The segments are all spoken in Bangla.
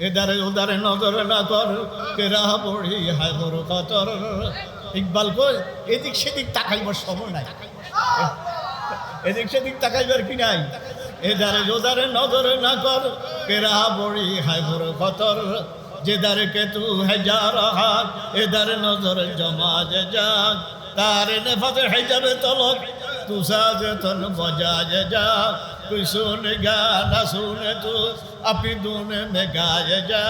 এদারে উদারে নজর না কর কেরা পড়ি হায় বড় কতর ইকবাল কই, এদিক সেদিক তাকাইবার সময় নাই। এদিক সেদিক তাকাইবার কি নাই? এদারে জোদারে নজরে না কর কেরা বড়ি হায় বড় কতর যে দারে কে তু হেজার হাত, এদারে নজরে জমা যে যাক, তার নেফাতে হেজাবে তলক তু সাজে তন বজা যে তুই গা না শুনে তু আপনি দুনে মে গায়ে যা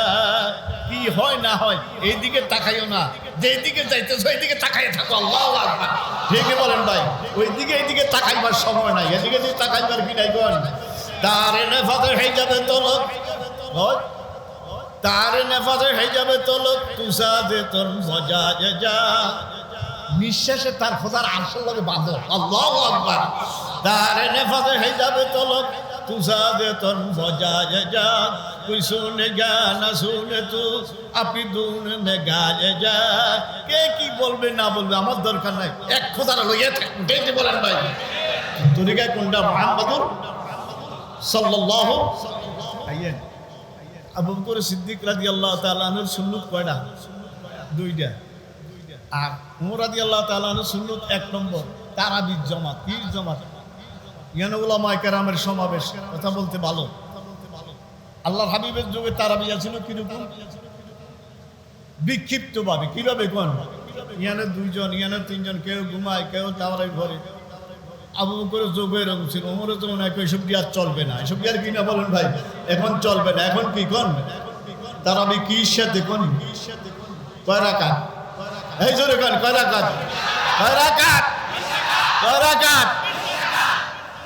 কি হয় না হয় এইদিকে তাকাইও না যেদিকে যাইতেছো এইদিকে তাকাই থাকো আল্লাহ আকবার ঠিকই বলেন ভাই ওইদিকে এইদিকে তাকাইবার সময় নাই এদিকে যদি তাকাইবার কি নাই। কোন তারে নেফাতে হেজাবে তলক হয় তার নেফাজে হয়ে যাবে তলক তুষা দে তোর মজা যে যা। নিঃশ্বাসে তার খোদার আসল লাগে বাঁধ। আল্লাহ আকবার। তার নেফাজে হয়ে যাবে তলক তুষা দে মজা যে, যা তুই শুনে গা, না শুনে তু। আপনি দুন গা, যে কে কি বলবে, না বলবে, আমার দরকার নাই। এক খোদার লইয়া কে বলেন ভাই। তরিকা কোনটা? মোহাম্মদুর সাল্লাল্লাহু আইয়েন আবু বকর সিদ্দিক রাজি আল্লাহ তালানোর সুন্নত কয়টা? দুইটা। আর রাজি আল্লাহ তালানোর সুন্নত এক নম্বর, তারাবির জমাত, পীর জমাত। ইয়ানুল্লাহ মাইকারামের সমাবেশ, কথা বলতে ভালো। আল্লাহর হাবিবের যুগে তারাবি ছিল কীরকম? বিক্ষিপ্ত ভাবে কীভাবে কোন? ইয়ানে দুইজন, ইয়ানে তিনজন, কেউ ঘুমায়, কেউ টাওয়ারের ঘরে। আবু করে যোগ এরকম ছিল ওমরে তো মনে হয় এসব কি আর চলবে না? এসব কি আর কি না বলেন ভাই? এখন চলবে না, এখন কি কোন? তার আমি কি সাথে কোন কয় রাকাত? এই জোরে কোন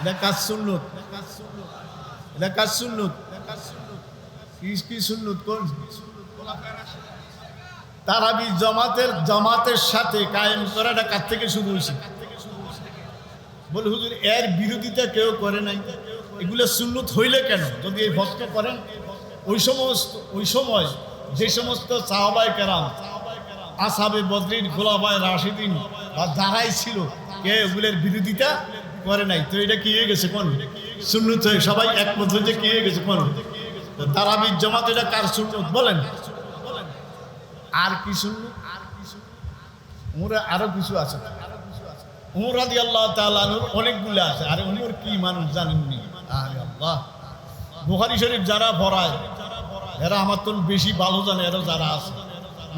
এটা সুন্নত? এটা সুন্নত? কি সুন্নত কোন? তারাবি জমাতের জমাতের সাথে কায়েম করাটা কার থেকে শুরু হয়েছে? বলে হুজুর, এর বিরোধিতা কেউ করে নাই। এগুলো সুন্নত হইলে কেন? যদি এই ভক্ত করেন, ওই সমস্ত, ওই সময় যে সমস্ত সাহাবাই কেরাম আসাবে বদরিন গোলাবায় রাশিদিন বা যারাই ছিল, কে ওগুলোর বিরোধিতা করে নাই। তো এটা কি হয়ে গেছে কোন? সুন্নত হয়ে, সবাই একমত হয়ে কি হয়ে গেছে কোন? তারাবির জমাত এটা কার সুন্নত বলেন? আর কি সুন্নত? ওরা আরও কিছু আছে। উমর রাজি আল্লাহ তালানুর অনেকগুলো আছে। আর উমর কি মানুষ জানেননি? আরে আল্লাহ। বুখারি শরীফ যারা পড়ায় এরা আমার তো বেশি ভালো জানে, এরা যারা আছে।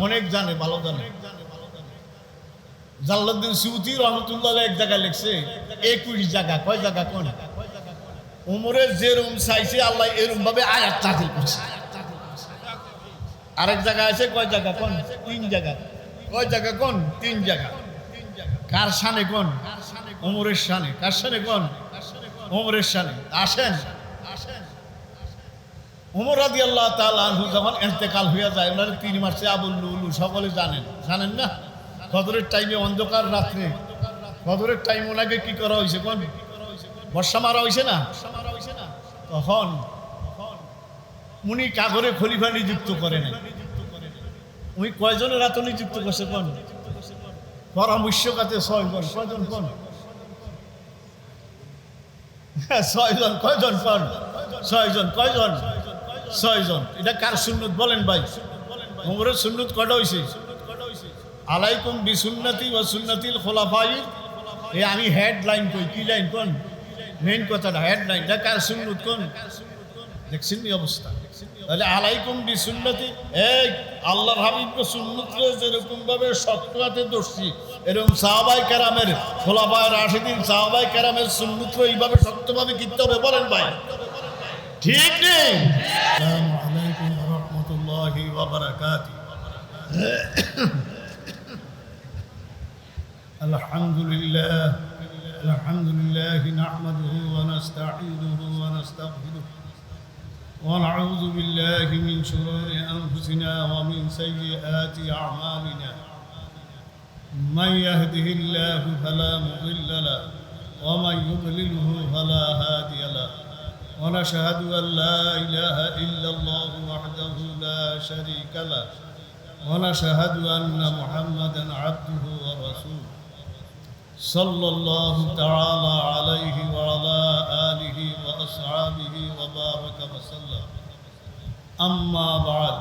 অনেক জানে, ভালো জানে। জাল্লাউদ্দিন সিউতি রহমতুল্লাহ এক জায়গায় লিখছে, একুশ জায়গা, কয় জায়গা কোন? উমরের যে রুম চাইছে, আল্লাহ এরম ভাবে আয়াত চাকরি করছে। আরেক জায়গা আছে, কয় জায়গা কোন? তিন জায়গা। কয় জায়গা কোন? তিন জায়গা। কার সানে কোন? ওমরের সানে কার সানে কোন? ওমরের সানে আসেন। ওমর রাদি আল্লাহ তালু যখন এতেকাল হয়ে যায় ওনার তিন মাসে আবুল্লু উল্লু সকলে জানেন। জানেন না? কদরের টাইমে অন্ধকার রাত্রে। কদরের টাইম ওনাকে কি করা হয়েছে কোন? বর্ষা মারা হয়েছে না? তখন উনি কাগরে খলিফা নিযুক্ত করে নাই উনি কয়জনের হাতে নিযুক্ত করছে কোন? পরামর্শকাতে ছয়জন কয়জন কোন? হ্যাঁ, ছয়জন কয়জন কোন? ছয়জন কয়জন? ছয়জন। এটা কার সুন্নত বলেন ভাই? উমরের সুন্নত কটা হয়েছে আলাইকুম বি সুন্নতি ও সুন্নতিল খোলাফাই। এ আমি হেড লাইন কই, কি লাইন কোন? মেইন কথাটা হেড লাইন এটা কার সুন্নত কোন? দেখছেন অবস্থা? তাহলে আলাইকুম বি সুন্নতি এই আল্লাহর হাবিব সুন্নতরে যেরকম ভাবে শক্ত হাতে দর্শি এরকম সাহাবাই কেরামের খোলাফায় রাশিদিন সাহাবাই কেরামের সুন্নত এইভাবে শক্তভাবে কিনতে হবে, বলেন ভাই। ঠিক নেই আসসালামু আলাইকুম ওয়া রাহমাতুল্লাহি ওয়া বারাকাতুহু الحمد لله الحمد لله نحمده ونستعينه ونستغفره ونعوذ بالله من شرور أنفسنا ومن سيئات أعمالنا من يهده الله فلا مضل له ومن يضلله فلا هادي له ونشهد أن لا إله إلا الله وحده لا شريك له. ونشهد أن محمدا عبده ورسوله. صلى الله تعالى عليه وعلى آله وأصحابه وبارك وسلم. أما بعد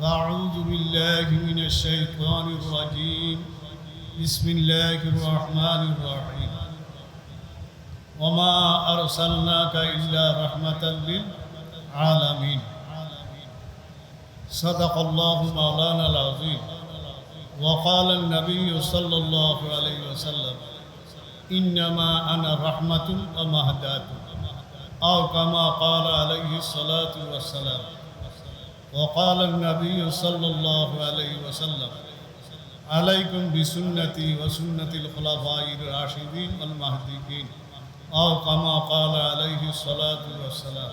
فأعوذ بالله من الشيطان الرجيم. بسم الله الرحمن الرحيم. وما أرسلناك إلا رحمة للعالمين. صدق الله مولانا العظيم. وقال النبي صلى الله عليه وسلم إنما أنا رحمة ومهداة أو كما قال عليه الصلاة والسلام. وقال النبي صلى الله عليه وسلم عليكم بسنتي وسنة الخلفاء الراشدين المهديين أو كما قال عليه الصلاة والسلام.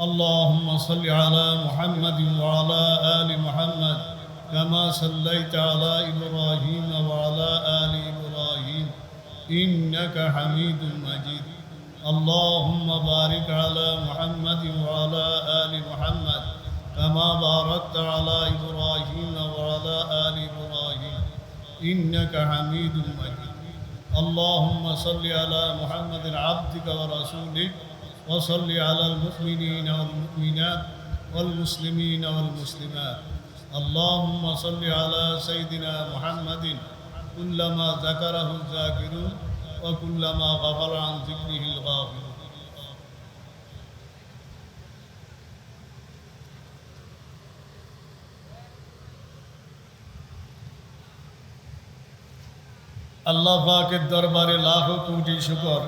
اللهم صل على محمد وعلى آل محمد كما صليت على إبراهيم وعلى آل إبراهيم إنك حميد مجيد. اللهم بارك على محمد وعلى آل محمد كما باركت على إبراهيم وعلى آل إبراهيم إنك حميد مجيد. اللهم صل على محمد عبدك ورسولك وصل على المؤمنين والمؤمنات والمسلمين والمسلمات اللهم صل على سيدنا محمد كلما ذكره الذاكرون وكلما غفر عن ذكره الغافلون আল্লাহ পাকের দরবারে লাখো কোটি শুকর।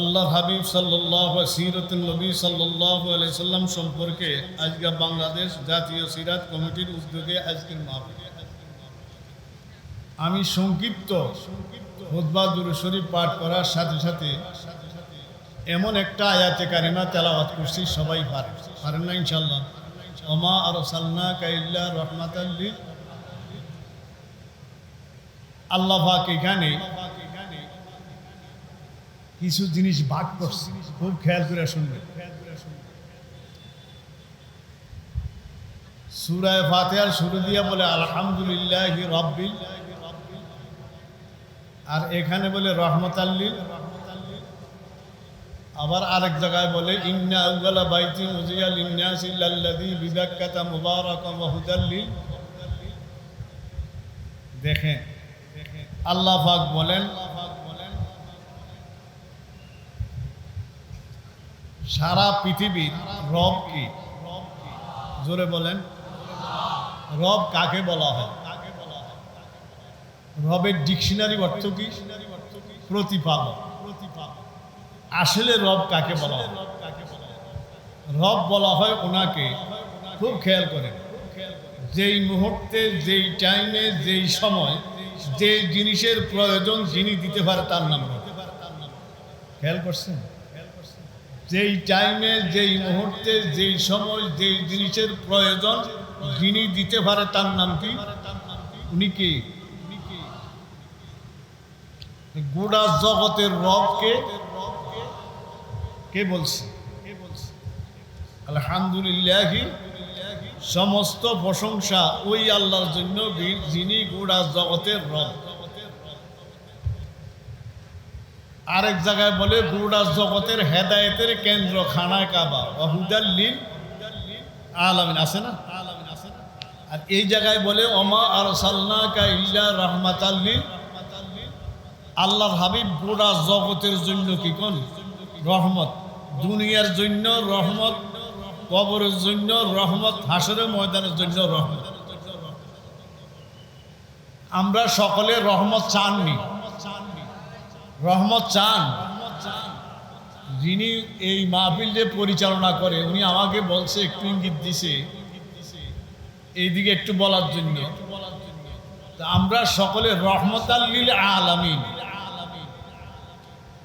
আল্লাহ হাবিব সাল্লাহ সিরতুল নবী সাল্লাহ সাল্লাম সম্পর্কে আজকে বাংলাদেশ জাতীয় সিরাত কমিটির উদ্যোগে আজকের মাহফিল। আমি সংক্ষিপ্ত হুদবা শরীফ পাঠ করার সাথে সাথে এমন একটা আয়াতে কারিমা তেলাওয়াত করছি, সবাই পারে। পারেন না ইনশাল্লাহ ওমা আর সালনা কাইল্লা রহমাতাল্লি আল্লাহ এখানে কিছু জিনিস ভাগ করছে। খুব খেয়াল করে শুনবেন। সুরায় ফাতেহার শুরু দিয়ে বলে, আলহামদুলিল্লাহ রব্বিল আর এখানে বলে রহমত আল্লিল আবার আরেক জায়গায় বলে, ইন্না আউ্লা বাইতি মুজিয়াল ইন্নাসিল্লাল্লাযী বিবাক্কাতা মুবারাকাম ওয়া হুদাল্লিল দেখেন, আল্লাহ পাক বলেন, সারা পৃথিবীর রব কি? জোরে বলেন, রব কাকে বলা হয়? রবের ডিকশনারি অর্থ কি? প্রতিপালক। আসলে রব কাকে বলা হয়? রব বলা হয় ওনাকে। খুব খেয়াল করেন। যেই মুহূর্তে, যেই টাইমে, যেই সময় যে জিনিসের প্রয়োজন যিনি দিতে পারে তার নাম খেয়াল করছেন? যেই টাইমে, যেই মুহূর্তে, যেই সময়, যেই জিনিসের প্রয়োজন যিনি দিতে পারে তার নাম কি? উনি কি? গোড়া জগতের রবকে কে বলছে? আলহামদুলিল্লাহ, সমস্ত প্রশংসা ওই আল্লাহর জন্য যিনি গোড়া জগতের রব। আরেক জায়গায় বলে, গোড়া জগতের হেদায়েতের কেন্দ্র খানা কাবা অহুদাল্লিন আলামিন, আছে না? আর এই জায়গায় বলে অমা আর সাল্লা কা রহমাত আল্লাহর হাবিব গোড়া জগতের জন্য কি কোন? রহমত। দুনিয়ার জন্য রহমত, কবরের জন্য রহমত, হাসরের ময়দানের জন্য রহমত। আমরা সকলে রহমত চাননি। রহমত চান। যিনি এই মাহফিল যে পরিচালনা করে, উনি আমাকে বলছে, একটু ইঙ্গিত দিছে। এইদিকে একটু বলার জন্য। আমরা সকলে রহমত আল্লিল আলামিন।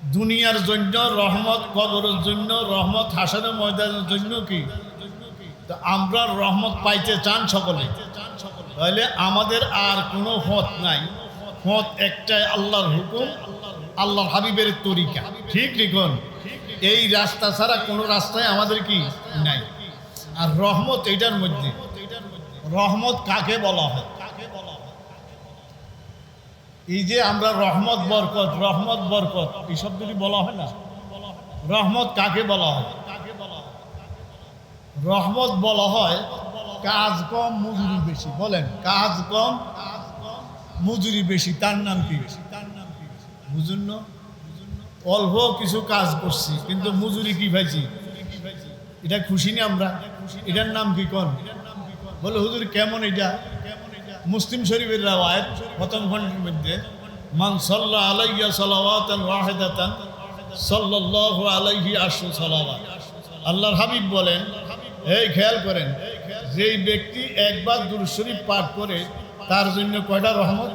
দুনিয়ার জন্য, রহমত কবরের জন্য, রহমত হাসানের ময়দানের জন্য কি? আমরা রহমত পাইতে চান সকলে। তাহলে আমাদের আর কোনো পথ নাই। পথ একটাই আল্লাহর হুকুম, আল্লাহর হাবিবের তরিকা। ঠিক লিখুন এই রাস্তা ছাড়া কোনো রাস্তায় আমাদের কি নাই। আর রহমত এইটার মধ্যে। রহমত কাকে বলা হয়? এই যে আমরা রহমত, বরকত রহমত, বরকত এই শব্দটি বলা হয় না, রহমত কাকে বলা হয়? তাকে বলা হয় রহমত বলা হয় কাজ কম, মজুরি বেশি। বলেন, কাজ কম, মজুরি বেশি, তার নাম কি? বুঝুন না। অল্প কিছু কাজ করছি, কিন্তু মজুরি কি পাইছি এটা খুশি না আমরা? এটার নাম কি কোন? বলে, হুজুর, কেমন এটা? মুসলিম শরীফের রাওয়ায়ত প্রথম খণ্ডের মধ্যে, মান সাল্লা আলাইয়া সালাওয়াতান ওয়াহিদাতান, সাল্লাল্লাহু আলাইহি আশু সালাওয়াত। আল্লাহর হাবিব বলেন, এই খেয়াল করেন, যেই ব্যক্তি একবার দুরূদ শরীফ পাঠ করে, তার জন্য কয়টা রহমত?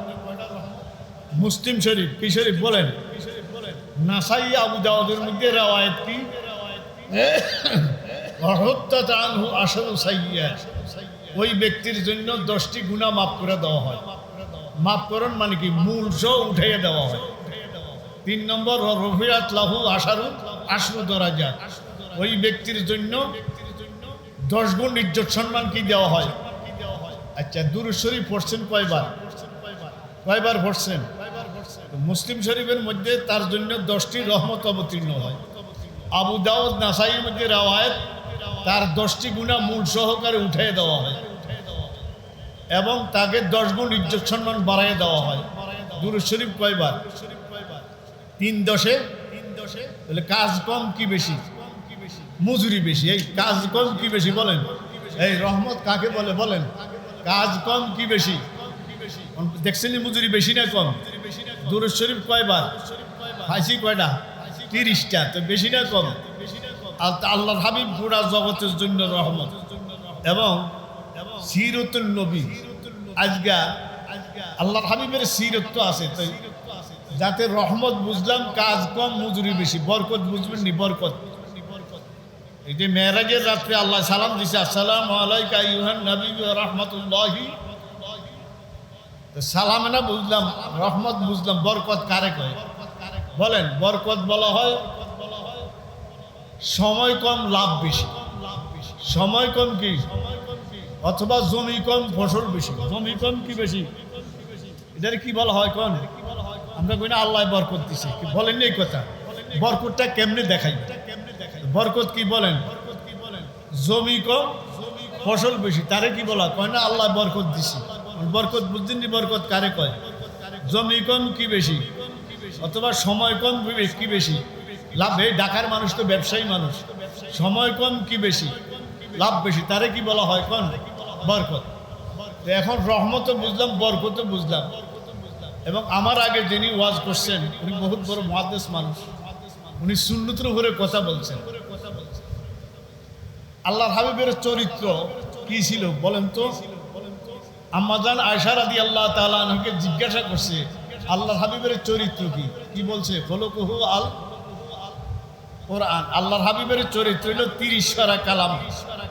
মুসলিম শরীফ, কি শরীফ বলেন? নাসাই আবু দাউদের মধ্যে রাওয়ায়াত কি? অহত্যাত আনহু আসল সাইয়া ওই ব্যক্তির জন্য দশটি গুণা মাফ করে দেওয়া হয়। মাফ করণ মানে কি? মূল সহ উঠাইয়ে দেওয়া হয়। তিন নম্বর, রফিয়াত লাহু আশারু আশরু দরাজা। ওই ব্যক্তির জন্য দশ গুণ ইজ্জত সম্মান কি দেওয়া হয়? আচ্ছা দুরু শরীফ পড়ছেন কয়বার? কয়বার পড়ছেন? মুসলিম শরীফের মধ্যে তার জন্য দশটি রহমত অবতীর্ণ হয়। আবু দাউদ নাসাইয়ের মধ্যে রাওয়ায়ত তার দশটি গুণা মূল সহকারে উঠিয়ে দেওয়া হয়। এবং তাকে দশ গুণ ইজ্জত সম্মান বাড়াইয়ে দেওয়া হয়। দুরু শরীফ কয়বার? তিন দশে? তাহলে কাজ কম কি বেশি? মজুরি বেশি। এই কাজ কম কি বেশি বলেন? এই রহমত কাকে বলে বলেন? কাজ কম কি বেশি? দেখছেন মজুরি বেশি না কম? দুরুদ শরীফ কয়বার? ফাঁসি কয়টা? তিরিশটা। তো বেশি না কম? আর আল্লাহ হাবিব পুরা জগতের জন্য রহমত। এবং সিরতুল নবী। আজকা আল্লাহর হাবিবের সিরত আছে তো যাতে রহমত বুঝলাম, কাজ কম, মজুরি বেশি। বরকত বুঝবেন নি, বরকত। যে মেয়েরাজের রাত্রে আল্লাহ সালাম দিছে, আসসালাম আলাইকা রহমতুল্লাহি। সালাম না বুঝলাম, রহমত বুঝলাম, বরকত কারে কয়? বলেন, বরকত বলা হয় সময় কম, লাভ বেশি। সময় কম কি? অথবা জমি কম, ফসল বেশি। জমি কম কি বেশি? এটার কি বলা হয় কোন? আমরা কই না আল্লাহ বরকত দিছে। কি বলেন এই কথা? বরকতটা কেমনে দেখাই? বরকত কি বলেন? জমি কম, ফসল বেশি। তারে কি বলা কয় না আল্লাহ বরকত দিছে। বরকত বুঝছেন নি বরকত কারে কয়? জমি কম কি বেশি? অথবা সময় কম কি বেশি? লাভ এই ঢাকার মানুষ তো ব্যবসায়ী মানুষ। সময় কম কি বেশি? লাভ বেশি। তারে কি বলা হয়? কোন? বরকত। এখন রহমত বুঝলাম, বরকত বুঝলাম। এবং আমার আগে যিনি ওয়াজ করছেন, উনি বহুত বড় মহাদেশ মানুষ। উনি সুন্নতের উপরে কথা বলছেন। আল্লাহর হাবিবের চরিত্র কি ছিল বলেন তো? আম্মাজান আয়সা রাদি আল্লাহ তালাকে জিজ্ঞাসা করছে আল্লাহ হাবিবের চরিত্র কি? কি বলছে? ফলকুহু আল কোরআন, আল্লাহর হাবিবের চরিত্র হলো তিরিশ সারা কালাম,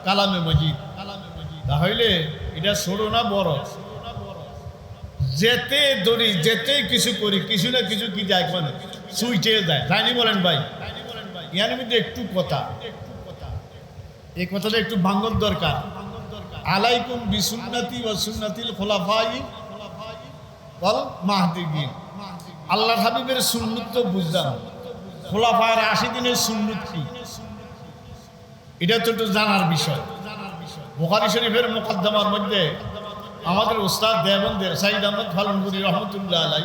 কালামে মজিদ। তাহলে এটা ছোট না বড়? যেতে দড়ি যেতে কিছু করি, কিছু না কিছু কি যায় মানে সুইটে যায়। তাইনি বলেন ভাই। ইয়ার মধ্যে একটু কথা। এই কথাটা একটু ভাঙ্গর দরকার। আলাইকুম বিসুন্নাতি ও সুন্নাতিল খোলাফাই বল মাহদিগিন। আল্লাহ হাবিবের সুন্নত বুঝলাম। খোলাফায়ের আশি দিনের সুন্নত কি? এটা তো একটু জানার বিষয়। বোখারি শরীফের মোকদ্দমার মধ্যে আমাদের উস্তাদ দেবন্দের সাইদ আহমদ ফালনপুরি রহমতুল্লাহ আলাই,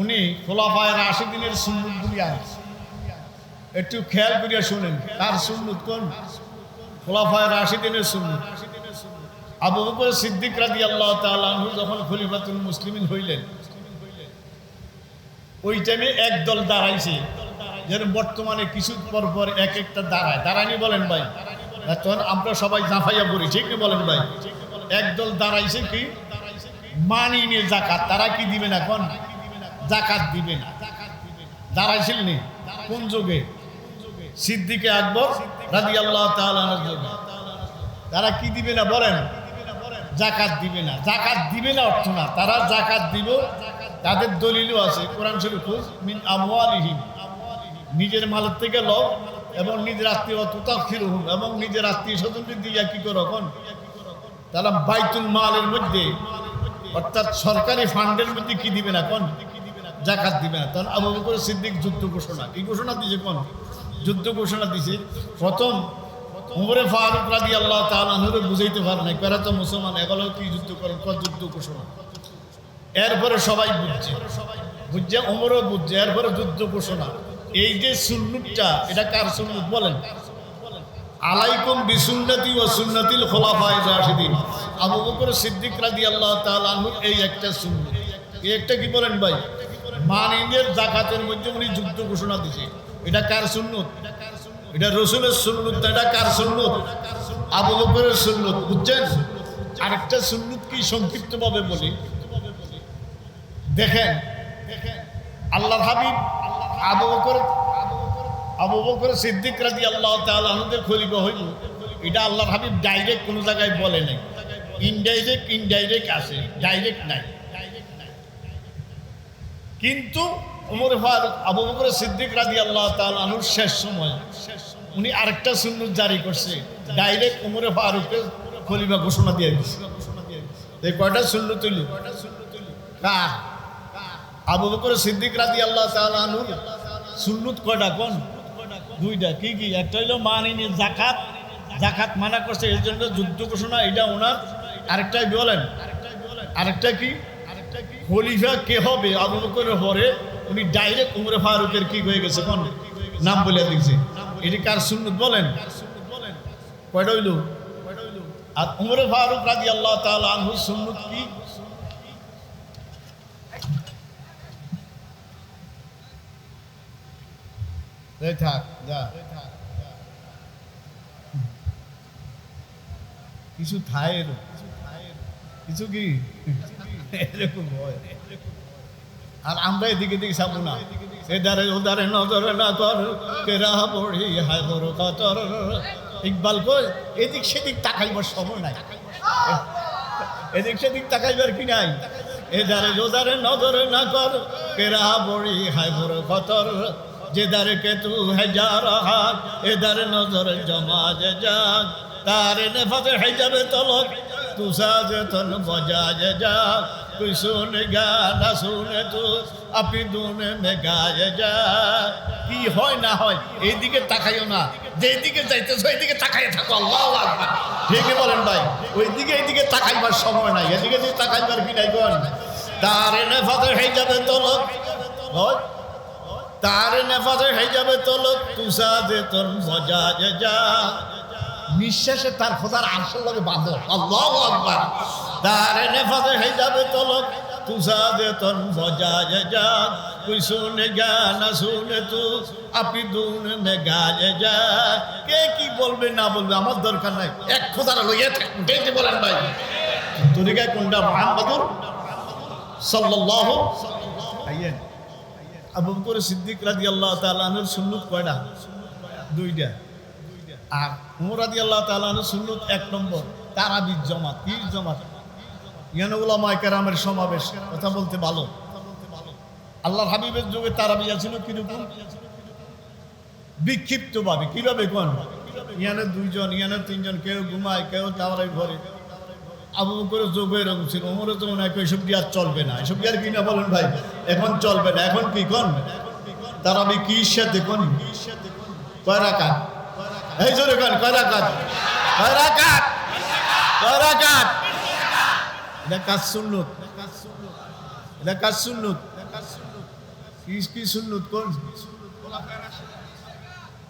উনি খোলাফায়ের আশি দিনের সুন্নতগুলি আনছে। একটু খেয়াল করিয়া শুনেন, কার সুন্নত কোন? খোলাফায়ের আশি দিনের সুন্নত। আবু বকর সিদ্দিক রাজি আল্লাহ তালু যখন খলিফাতুল মুসলিমিন হইলেন ওই টাইমে একদল দাঁড়াইছে। যেন বর্তমানে কিছু পর পর এক একটা দাঁড়ায়। দাঁড়ানি বলেন ভাই। তখন আমরা সবাই জাফাইয়া পড়ি ঠিক বলেন ভাই? একদল দাঁড়াইছে কি? মানি নে জাকাত তারা কি দিবে না জাকাত দিবে না। দাঁড়াইছিল নি? কোন যুগে? সিদ্দিকে আকবর রাজি আল্লাহ তারা কি দিবে না বলেন? জাকাত দিবে না। জাকাত দিবে না অর্থ না। তারা জাকাত দিব তাদের দলিলও আছে, কোরআন শরীফ নিজের মালের থেকে লও এবং নিজের আত্মীয় এবং নিজের আত্মীয় স্বজনকে দিয়ে কি করো এখন তারা বাইতুল মালের মধ্যে, অর্থাৎ সরকারি ফান্ডের মধ্যে কি দিবে না, কোন? জাকাত দিবে না। তখন আবু বকর সিদ্দিক যুদ্ধ ঘোষণা, কি ঘোষণা দিয়েছে, কোন? যুদ্ধ ঘোষণা দিছে প্রথম উমরে ফারুক রাদি আল্লাহ তালুরে বুঝাইতে পারে না কেরা তো মুসলমান এগুলো কি যুদ্ধ করেন যুদ্ধ ঘোষণা? এরপরে সবাই বুঝছে। বুঝছে? উমরও বুঝছে, এরপরে যুদ্ধ ঘোষণা। এই যে সুন্নুতটা, এটা কার সুন্নুত বলেন? আলাইকুম বিসুন্নতি ও সুন্নতিল খোলাফায়ে রাশিদিন। আবু বকর সিদ্দিক রাদিয়াল্লাহু তাআলা আনহু এই একটা সুন্নত। এই একটা কি বলেন ভাই? মানিনের জাকাতের মধ্যে উনি যুদ্ধ ঘোষণা দিছে এটা কার সুন্নত? এটা রসুলের সুন্নত এটা কার সুন্নত? আবু বকরের সুন্নত, বুঝছেন? আরেকটা সুন্নত কি সংক্ষিপ্তভাবে বলি? দেখেন, আল্লাহর হাবিব আবু বকর আবু বকর সিদ্দিক রাজি আল্লাহ তালদের খলিফা হইল। এটা আল্লাহর হাবিব ডাইরেক্ট কোনো জায়গায় বলে নাই। ইনডাইরেক্ট ইনডাইরেক্ট আছে ডাইরেক্ট নাই। কিন্তু উমর ফারুক, আবু বকর সিদ্দিক রাজি আল্লাহ তালুর শেষ সময়, উনি আরেকটা সুন্নত জারি করছে ডাইরেক্ট উমরে ফারুকের খলিফা ঘোষণা দিয়ে দিচ্ছে কয়টা শূন্য তুলি কার? আবু বকর সিদ্দিক রাজি আল্লাহ তালুর সুন্নত কয়টা কোন? দুইটা। কি কি? একটা হইল মানিনি জাকাত জাকাত মানা করছে এর জন্য যুদ্ধ ঘোষণা, এটা ওনার। আরেকটাই বলেন, আরেকটা কি? খলিফা কে হবে? আবু বকরের পরে উনি ডাইরেক্ট উমরে ফারুকের কি হয়ে গেছে কোন? নাম বলে দিচ্ছে এটি কার সুন্নত বলেন? কয়টা হইল? আর উমরে ফারুক রাজি আল্লাহ তাআলা আনহু সুন্নত কি এই থাক যা কিছু কিছু কি এরকম হয় আর আমরা এদিকে দিকে যাব না। এদারে ওদারে নজরে না কর। কেরা পড়ি বড় কতর। ইকবাল কই? এদিক সেদিক তাকাইবার সময় নাই। এদিক সেদিক তাকাইবার কি নাই? এদারে ওদারে নজরে না কর। কেরা হায় বড় কতর। যেদারে কে তু হেজার হাত এদারে নজরে জমা যে যাক তারে নেফাতে হেজাবে তলক তু সাজে তন বজা যে যাক कोई सुन গানা শুনে তো আপনি দুনে মে গায়ে যা কি হয় না হয় এইদিকে তাকাইও না যেদিকে যাইতেছো এইদিকে তাকাইয়ে থাকো আল্লাহ আকবার ঠিকই বলেন ভাই ওইদিকে এইদিকে তাকাইবার সময় নাই এদিকে যদি তাকাইবার কি নাই কোন তার নেফাতে হয়ে যাবে তলক হয় তার নেফাতে হয়ে যাবে তলক তুষা দে তোর মজা, যে, যা। নিঃশ্বাসে তার খোদার আসল লাগে বাঁধো। আল্লাহ আকবার। তার নেফাতে হয়ে যাবে তলক তুষা দে তোর মজা, যে, যা। শুনে গা না শুনে তু আপনি দুন মে যা কে কি বলবে, না বলবে, আমার দরকার নাই। এক খোদার লইয়া কে বলেন ভাই। কোনটা? মোহাম্মদুর সাল্লাল্লাহু আইয়েন আবু বকর সিদ্দিক রাদিয়াল্লাহু তাআলা আনহুর সুন্নাত কয়টা? দুইটা। আর উমর রাদিয়াল্লাহু তাআলা আনহুর সুন্নাত এক নম্বর। তারাবির জমাত। কি জমাত? ইয়ান উলামায়ে কেরামের সমাবেশ। কথা বলতে ভালো। আল্লাহর হাবিবের যুগে তারাবি ছিল কীরকম? বিক্ষিপ্তভাবে। কীভাবে কোন? ইয়ানে দুইজন ইয়ানে তিনজন, কেউ ঘুমায়, কেউ টাওয়ারের ঘরে। আবু বকরের যোগ এরকম ছিল ওমরে তো মনে হয় এসব দিয়ে আর চলবে না? এসব কি আর কি না বলেন ভাই? এখন চলবে না, এখন কি কোন? তারাবি কি সাথে কোন? কয় রাকাত এই জোরে কোন কয় রাকাত কয় রাকাত কয় রাকাত এটা কাজ সুন্নত। এটা কাজ সুন্নত। কি কি সুন্নত কোন?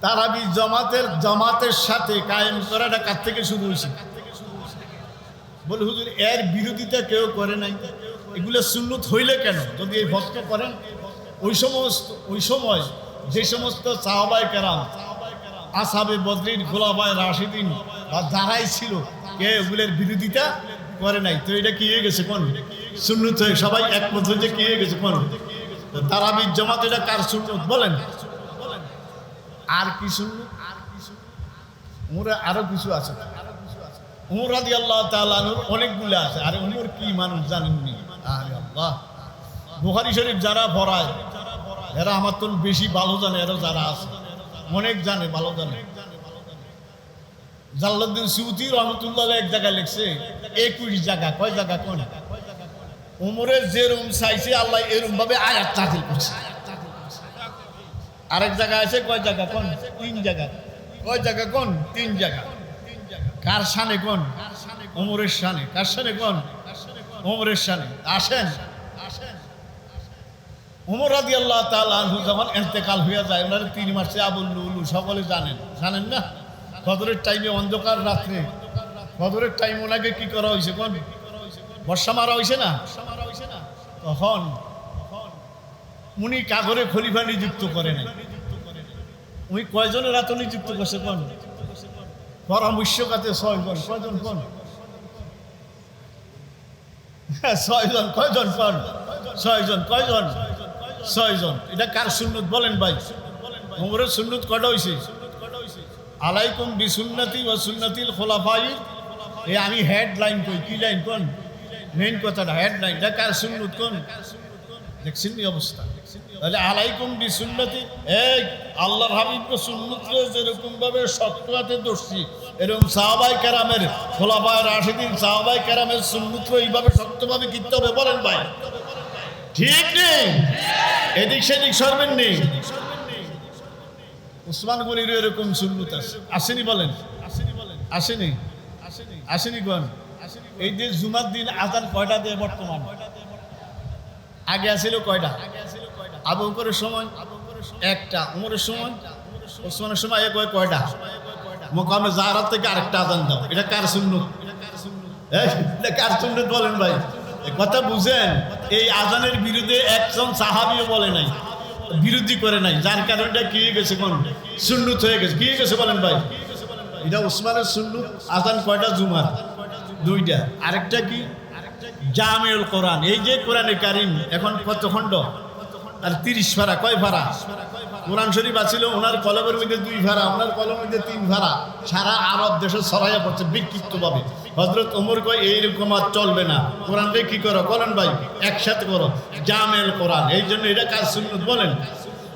তারাবি জমাতের জমাতের সাথে কায়েম করাটা কার থেকে শুরু হয়েছে? বলে, হুজুর, এর বিরোধিতা কেউ করে নাই। এগুলো সুন্নত হইলে কেন? যদি এই ভক্ত করেন, ওই সমস্ত, ওই সময় যে সমস্ত সাহবাই কেরাম, আসাবে বদরিন, খোলাফায় রাশিদিন বা যারাই ছিল, কে ওগুলোর বিরোধিতা করে নাই? তো এটা কি হয়ে গেছে কোন? সুন্নত হয়ে, সবাই একমত হয়ে কি হয়ে গেছে কোন? তারাবি জমাত এটা কার সুন্নত? বলেন। আর কি শুনলো উমরে আরও কিছু আছে। উমর রাজি আল্লাহ তালুর অনেকগুলো আছে। আরে উমর কি মানুষ জানেননি আরে আল্লাহ। বুখারি শরীফ যারা পড়ায়, এরা আমার তো বেশি ভালো জানে, এরা যারা আছে। অনেক জানে, ভালো জানে। জাল্লাউদ্দিন সিউতি রহমতুল্লাহ এক জায়গায় লিখছে, একুশ জায়গা, কয় জায়গা কোন? উমরের যে রুম চাইছে, আল্লাহ এরম ভাবে আয়াত নাজিল করছে। আরেক জায়গা আছে, কয় জায়গা কোন? তিন জায়গা। কয় জায়গা কোন? তিন জায়গা। কার সানে কোন? ওমরের সানে কার সানে কোন? ওমরের সানে আসেন। উমর রাদি আল্লাহ তালু যখন এতেকাল হইয়া যায়, ওনার তিন মাসে আবুল উলু সকলে জানেন। জানেন না? কদরের টাইমে অন্ধকার রাত্রে। কদরের টাইম ওনাকে কি করা হয়েছে কোন? বর্ষা মারা হয়েছে না? তখন উনি কাগরে খলিফা নিযুক্ত করে নাই। উনি কয়জনের রাত নিযুক্ত করছে কোন? পরামর্শকাতে ছয়জন কয়জন কোন? হ্যাঁ, ছয়জন কয়জন কোন? ছয়জন কয়জন? ছয়জন। এটা কার সুন্নত বলেন ভাই? উমরের সুন্নত কটা হয়েছে আলাইকুম বি সুন্নতি ও সুন্নতিল খোলাফাই। এ আমি হেড লাইন কই কি লাইন কোন? মেইন কথাটা হেড লাইন এটা কার সুন্নত কোন? দেখছেন অবস্থা? তাহলে আলাইকুম বি সুন্নতি এই আল্লাহর হাবিবকে সুন্নত যেরকম ভাবে শক্ত হাতে দর্শি এরকম সাহাবাই কেরামের খোলাফায় রাশিদিন সাহাবাই কেরামের সুন্নত এইভাবে শক্তভাবে কিনতে হবে, বলেন ভাই। ঠিক নেই এদিক সেদিক সরবেন নেই উসমান গনির এরকম সুন্নত আছে। আসেনি বলেন? আসেনি? আসেনি কোন? এই যে জুমার দিন আজান কয়টা দেয় বর্তমান? আগে আসিল কয়টা? আবু বকরের সময় একটা উমরের সময় ওসমানের সময় এক কয়টা? মোকামে জাহারাত থেকে আরেকটা আজান দাও। এটা কার এই, এটা কার সুন্নত বলেন ভাই? কথা বুঝেন এই আজানের বিরুদ্ধে একজন সাহাবিও বলে নাই বিরোধী করে নাই। যার কারণটা কি গেছে কোন? সুন্নত হয়ে গেছে। কি গেছে বলেন ভাই? এটা ওসমানের সুন্নত। আজান কয়টা? জুমার। দুইটা। আরেকটা কি? জামিউল কোরআন। এই যে কোরআনে কারিম এখন কত খণ্ড? আর তিরিশ ভাড়া, কয় ভাড়া? কোরআন শরীফ আছিল, ওনার কলমের মধ্যে দুই ভাড়া, ওনার কলমের মধ্যে তিন ভাড়া। সারা আরব দেশে ছড়াইয়া পড়ছে বিক্ষিপ্তভাবে হজরত ওমর কয়, এইরকম আর চলবে না। কোরআনটা কি করো? বলেন ভাই, একসাথে করো। জামেল কোরআন, এই জন্য এটা কাজ সুন্নত বলেন?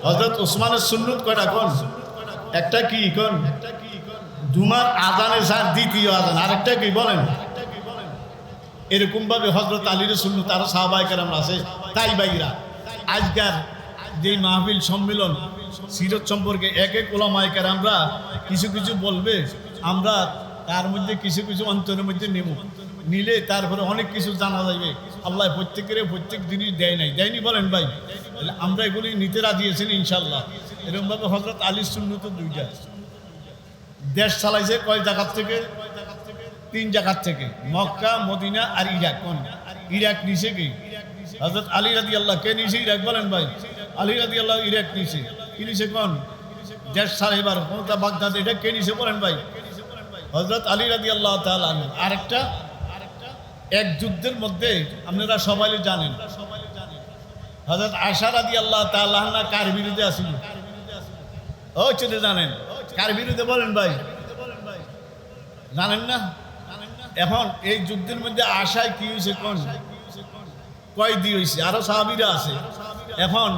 হজরত ওসমানের সুন্নত কয়টা কোন? একটা কি কোন? দুমার আজানে স্যার, দ্বিতীয় আজান। আরেকটা কি বলেন? এরকম ভাবে হজরত আলীর শূন্য তারও সাহবাই কেরাম আছে তাই বাইরা আজকার যে মাহফিল সম্মেলন, সিরত সম্পর্কে এক এক ওলামায় আমরা কিছু কিছু বলবে, আমরা তার মধ্যে কিছু কিছু অন্তরের মধ্যে নেব। নিলে তারপরে অনেক কিছু জানা যাবে। আল্লাহ প্রত্যেকের প্রত্যেক জিনিস দেয় নাই। দেয়নি বলেন ভাই। তাহলে আমরা এগুলি নিতে রাজি আছেন ইনশাল্লাহ এরকমভাবে হজরত আলীর শূন্য তো দুইটা। দেশ চালাইছে কয় জায়গার থেকে? তিন জায়গার থেকে। মক্কা, মদিনা আর ইরাক। কোন? ইরাক নিছে কি? হজরত আলী রাদি আল্লাহ কে নিছে ইরাক বলেন ভাই? আলী রাদি আল্লাহ ইরাক নিছে কি নিছে কোন? দেশ সাহেবার ক্ষমতা বাগদাদ, এটা কে নিছে বলেন ভাই? হজরত আলী রাদি আল্লাহ তাআলা আনহু। আরেকটা, এক যুদ্ধের মধ্যে আপনারা সবাই জানেন। হজরত আশা রাদি আল্লাহ তাআলা আনহা কার বিরুদ্ধে আসিল ও চলে জানেন। কার বিরুদ্ধে বলেন ভাই? জানেন না? এখন এই যুদ্ধের মধ্যে আশায় কি হয়েছে কোন? কয়দি হয়েছে আরও সাহাবিরা আছে। এখন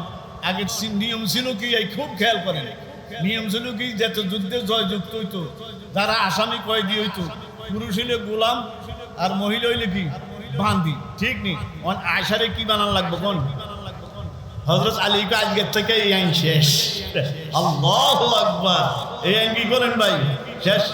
আগের নিয়ম ছিল কি, এই খুব খেয়াল করেন। নিয়ম ছিল কি যত যুদ্ধে জয়যুক্ত হইতো, যারা আসামি কয়দি হইতো, পুরুষ হইলে গোলাম আর মহিলা হইলে কি? বান্দি। ঠিক নি? অন আশারে কি বানান লাগবে কোন? হজরত আলীকে আজকের থেকে এই আইন শেষ। আল্লাহ আকবার। এই আইন কি করেন ভাই? শেষ।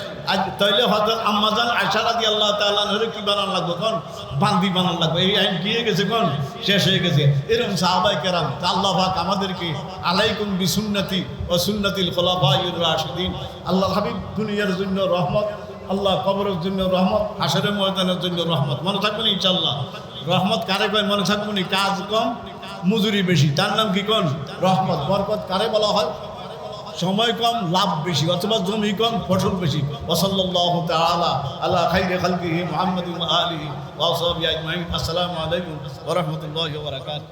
তাইলে হজরত আম্মাজান আশারা দিয়ে আল্লাহ তাআলা হরে কি বানান লাগবে কোন? বান্দি বানান লাগবে। এই আইন হয়ে গেছে কোন? শেষ হয়ে গেছে। এরকম সাহাবাই কেরাম আল্লাহ পাক আমাদেরকে আলাইকুম বিসুন্নতি ও সুন্নতিল খোলাফাইর রাশিদিন। আল্লাহ হাবিব, দুনিয়ার জন্য রহমত, আল্লাহ কবরের জন্য রহমত হাসরের ময়দানের জন্য রহমত। মনে থাকবেন ইনশাল্লাহ রহমত কারে কয়? মনে থাকবেন কাজ কম, মজুরি বেশি। তার নাম কি কোন? রহমত। বরকত কারে বলা হয়? সময় কম, লাভ বেশি, অথবা জমি কম, ফসল বেশি। ওসল্লাহ তালা আল্লাহ খাইরে খালকি মোহাম্মদ আলী ওসব আসসালামু আলাইকুম রহমতুল্লাহ বরাকাত